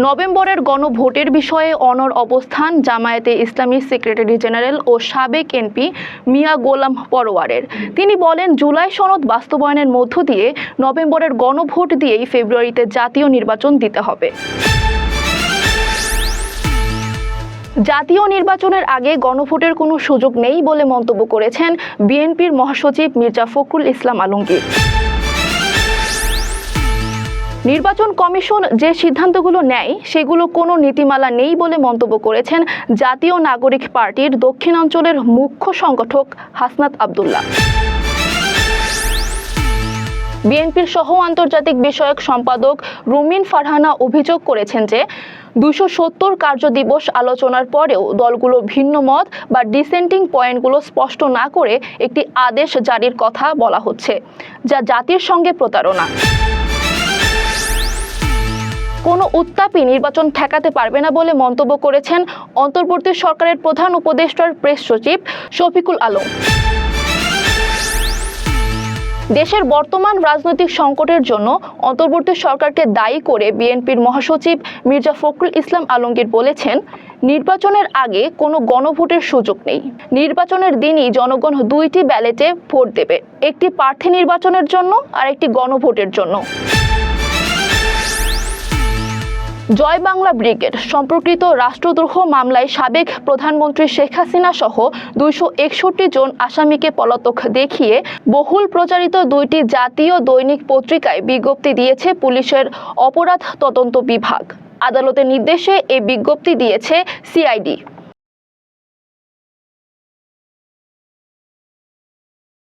নভেম্বরের গণভোটের বিষয়ে অনর অবস্থান, জামায়াতে ইসলামী সেক্রেটারি জেনারেল ও সাবেক এমপি মিয়া গোলাম পরোয়ারের। তিনি বলেন, জুলাই সনদ বাস্তবায়নের মধ্য দিয়ে নভেম্বরের গণভোট দিয়েই ফেব্রুয়ারিতে জাতীয় নির্বাচন দিতে হবে। জাতীয় নির্বাচনের আগে গণভোটের কোনো সুযোগ নেই বলে মন্তব্য করেছেন বিএনপির মহাসচিব মির্জা ফখরুল ইসলাম আলমগীর। নির্বাচন কমিশন যে সিদ্ধান্তগুলো নেয়, সেগুলো কোনো নীতিমালা নেই বলে মন্তব্য করেছেন জাতীয় নাগরিক পার্টির দক্ষিণাঞ্চলের মুখ্য সংগঠক হাসনাত আবদুল্লাহ। বিএনপির সহ আন্তর্জাতিক বিষয়ক সম্পাদক রুমিন ফারহানা অভিযোগ করেছেন যে দুশো সত্তর কার্যদিবস আলোচনার পরেও দলগুলো ভিন্ন মত বা ডিসেন্টিং পয়েন্টগুলো স্পষ্ট না করে একটি আদেশ জারির কথা বলা হচ্ছে, যা জাতির সঙ্গে প্রতারণা। কোনো উত্তাপই নির্বাচন ঠেকাতে পারবে না বলে মন্তব্য করেছেন অন্তর্বর্তী সরকারের প্রধান উপদেষ্টার প্রেস সচিব শফিকুল আলম। দেশের বর্তমান রাজনৈতিক সংকটের জন্য অন্তর্বর্তী সরকারকে দায়ী করে বিএনপির মহাসচিব মির্জা ফখরুল ইসলাম আলমগীর বলেছেন, নির্বাচনের আগে কোনো গণভোটের সুযোগ নেই। নির্বাচনের দিনই জনগণ দুইটি ব্যালেটে ভোট দেবে, একটি প্রার্থী নির্বাচনের জন্য আর একটি গণভোটের জন্য। জয় বাংলা ব্রিগেড সম্পর্কিত রাষ্ট্রদ্রোহ মামলায় সাবেক প্রধানমন্ত্রী শেখ হাসিনা সহ দুইশো একষট্টি জন আসামিকে পলাতক দেখিয়ে বহুল প্রচারিত দুইটি জাতীয় দৈনিক পত্রিকায় বিজ্ঞপ্তি দিয়েছে পুলিশের অপরাধ তদন্ত বিভাগ। আদালতের নির্দেশে এই বিজ্ঞপ্তি দিয়েছে সিআইডি।